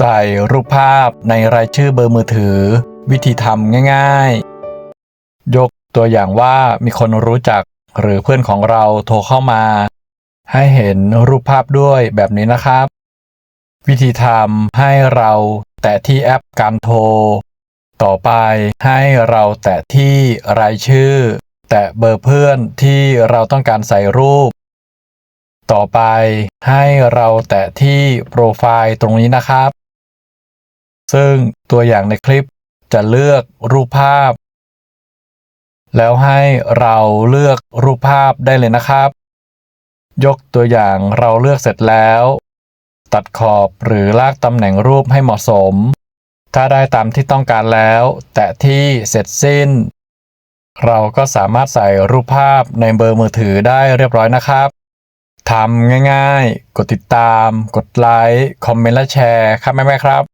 ใส่รูปภาพในรายชื่อเบอร์มือถือ วิธีทำง่ายๆ ยกตัวอย่างว่ามีคนรู้จักหรือเพื่อนของเราโทรเข้ามา ให้เห็นรูปภาพด้วยแบบนี้นะครับ วิธีทำให้เราแตะที่แอปการโทร ต่อไปให้เราแตะที่รายชื่อ แตะเบอร์เพื่อนที่เราต้องการใส่รูปต่อไปให้เราแตะที่โปรไฟล์ตรงนี้นะครับ ซึ่งตัวอย่างในคลิปจะเลือกรูปภาพ แล้วให้เราเลือกรูปภาพได้เลยนะครับ ยกตัวอย่างเราเลือกเสร็จแล้ว ตัดขอบหรือลากตำแหน่งรูปให้เหมาะสม ถ้าได้ตามที่ต้องการแล้ว แตะที่เสร็จสิ้น เราก็สามารถใส่รูปภาพในเบอร์มือถือได้เรียบร้อยนะครับทำง่ายๆ กดติดตาม กดไลค์ คอมเมนต์และแชร์ครับแม่ๆครับ